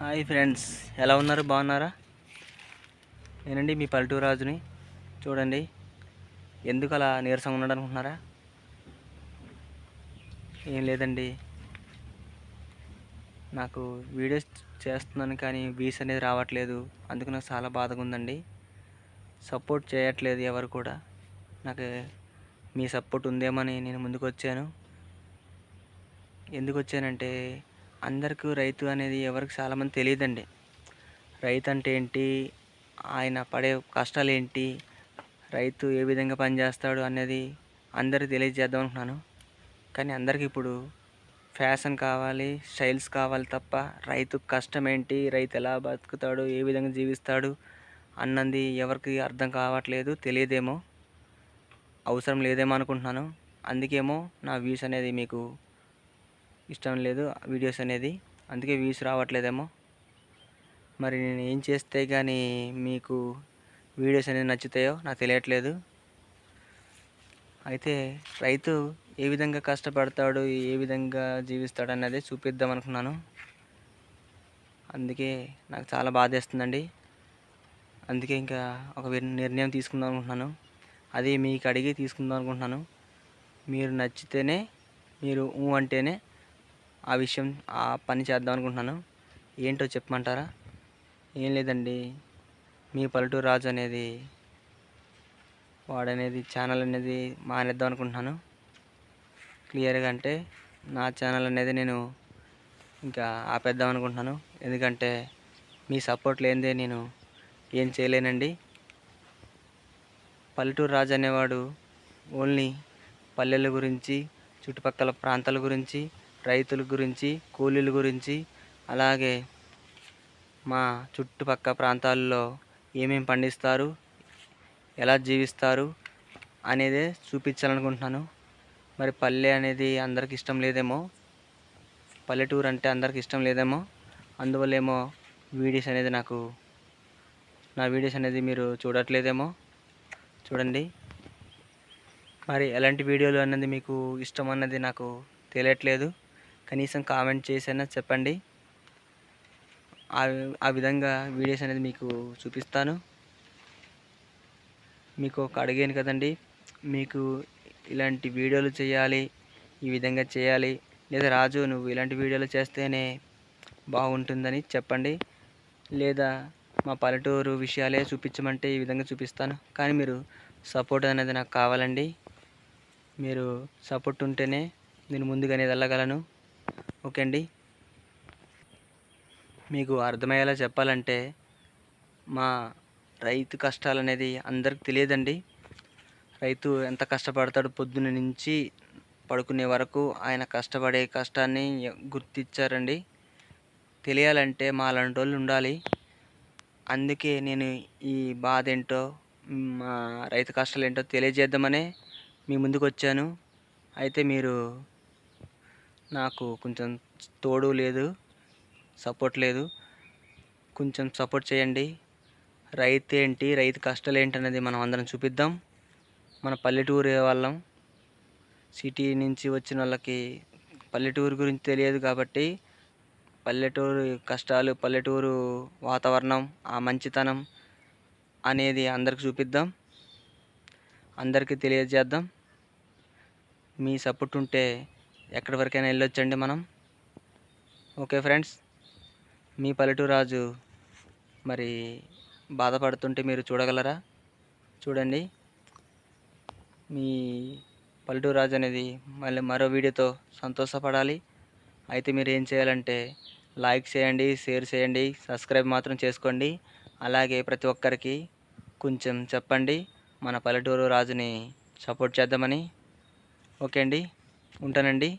Hi friends ఎలా ఉన్నారు? బాగున్నారా? నేనండి మీ పల్లెటూరు రాజుని. చూడండి ఎందుకు అలా నీరసంగా ఉన్నాడు అనుకుంటున్నారా ఏం లేదండి. నాకు వీడియోస్ చేస్తున్నాను కానీ వీస్ అనేది రావట్లేదు. అందుకు నాకు చాలా బాధగా ఉందండి. సపోర్ట్ చేయట్లేదు ఎవరు కూడా. నాకు మీ సపోర్ట్ ఉందేమని నేను ముందుకు వచ్చాను. ఎందుకు వచ్చానంటే అందరికీ రైతు అనేది ఎవరికి చాలామంది తెలియదండి. రైతు అంటే ఏంటి? ఆయన పడే కష్టాలు ఏంటి? రైతు ఏ విధంగా పనిచేస్తాడు అనేది అందరికి తెలియజేద్దాం అనుకున్నాను కానీ అందరికి ఇప్పుడు ఫ్యాషన్ కావాలి స్టైల్స్ కావాలి తప్ప రైతు కష్టం ఏంటి? రైతు ఎలా బతుకుతాడు? ఏ విధంగా జీవిస్తాడు? అన్నది ఎవరికి అర్థం కావట్లేదు తెలియదేమో అవసరం లేదేమో అనుకుంటున్నాను. అందుకేమో నా వ్యూస్ అనేది మీకు ఇష్టం లేదు వీడియోస్ అనేది. అందుకే వ్యూస్ రావట్లేదేమో. మరి నేను ఏం చేస్తే కానీ మీకు వీడియోస్ అనేది నచ్చుతాయో నాకు తెలియట్లేదు. అయితే రైతు ఏ విధంగా కష్టపడతాడు ఏ విధంగా జీవిస్తాడు అన్నది చూపిద్దాం అనుకున్నాను. అందుకే నాకు చాలా బాధేస్తుందండి అందుకే ఇంకా ఒక నిర్ణయం తీసుకుందాం అనుకుంటున్నాను. అది మీకు అడిగి తీసుకుందాం అనుకుంటున్నాను. మీరు నచ్చితేనే మీరు ఊ అంటేనే ఆ విషయం ఆ పని చేద్దాం అనుకుంటున్నాను. ఏంటో చెప్పమంటారా? ఏం లేదండి. మీ పల్లెటూరు రాజు అనేది వాడనేది ఛానల్ అనేది మానేద్దాం అనుకుంటున్నాను. క్లియర్గా అంటే నా ఛానల్ అనేది నేను ఇంకా ఆపేద్దాం అనుకుంటున్నాను. ఎందుకంటే మీ సపోర్ట్ లేనిదే నేను ఏం చేయలేనండి. పల్లెటూరు రాజు అనేవాడు ఓన్లీ పల్లెల గురించి చుట్టుపక్కల ప్రాంతాల గురించి రైతుల గురించి కూలీల గురించి అలాగే మా చుట్టుపక్కల ప్రాంతాల్లో ఏమేమి పండిస్తారు ఎలా జీవిస్తారు అనేది చూపించాలనుకుంటున్నాను. మరి పల్లె అనేది అందరికి ఇష్టం లేదేమో పల్లెటూరు అంటే అందరికి ఇష్టం లేదేమో అందువల్లేమో వీడియోస్ అనేది నాకు నా వీడియోస్ అనేది మీరు చూడట్లేదేమో చూడండి. మరి ఎలాంటి వీడియోలు అన్నది మీకు ఇష్టం అన్నది నాకు తెలియట్లేదు. కనీసం కామెంట్ చేసైనా చెప్పండి. ఆ ఆ విధంగా వీడియోస్ అనేది మీకు చూపిస్తాను. మీకు ఒక అడిగాను కదండి మీకు ఇలాంటి వీడియోలు చేయాలి ఈ విధంగా చేయాలి లేదా రాజు నువ్వు ఇలాంటి వీడియోలు చేస్తేనే బాగుంటుందని చెప్పండి లేదా మా పల్లెటూరు విషయాలే చూపించమంటే ఈ విధంగా చూపిస్తాను. కానీ మీరు సపోర్ట్ అనేది నాకు కావాలండి. మీరు సపోర్ట్ ఉంటేనే నేను ముందుగానే వెళ్ళగలను. ఓకే అండి. మీకు అర్థమయ్యేలా చెప్పాలంటే మా రైతు కష్టాలు అనేది అందరికి తెలియదండి. రైతు ఎంత కష్టపడతాడు పొద్దున్న నుంచి పడుకునే వరకు ఆయన కష్టపడే కష్టాన్ని గుర్తించారండి. తెలియాలంటే మా అలాంటి వాళ్ళు ఉండాలి. అందుకే నేను ఈ బాధ ఏంటో మా రైతు కష్టాలు ఏంటో తెలియజేద్దామనే మీ ముందుకు వచ్చాను అయితే మీరు నాకు కొంచెం తోడు లేదు సపోర్ట్ లేదు. కొంచెం సపోర్ట్ చేయండి. రైతు ఏంటి రైతు కష్టాలు ఏంటి అనేది మనం అందరం చూపిద్దాం. మన పల్లెటూరు వాళ్ళం. సిటీ నుంచి వచ్చిన వాళ్ళకి పల్లెటూరు గురించి తెలియదు కాబట్టి పల్లెటూరు కష్టాలు పల్లెటూరు వాతావరణం ఆ మంచితనం అనేది అందరికి చూపిద్దాం. అందరికీ తెలియజేద్దాం. మీ సపోర్ట్ ఉంటే ఎక్కడి వరకైనా వెళ్ళొచ్చండి మనం. ఓకే ఫ్రెండ్స్ మీ పల్లెటూరు రాజు మరి బాధపడుతుంటే మీరు చూడగలరా? చూడండి. మీ పల్లెటూరు రాజు అనేది మళ్ళీ మరో వీడియోతో సంతోషపడాలి. అయితే మీరు ఏం చేయాలంటే లైక్ చేయండి షేర్ చేయండి సబ్స్క్రైబ్ మాత్రం చేసుకోండి. అలాగే ప్రతి ఒక్కరికి కొంచెం చెప్పండి మన పల్లెటూరు రాజుని సపోర్ట్ చేద్దామని. ఓకే అండి ఉంటానండి.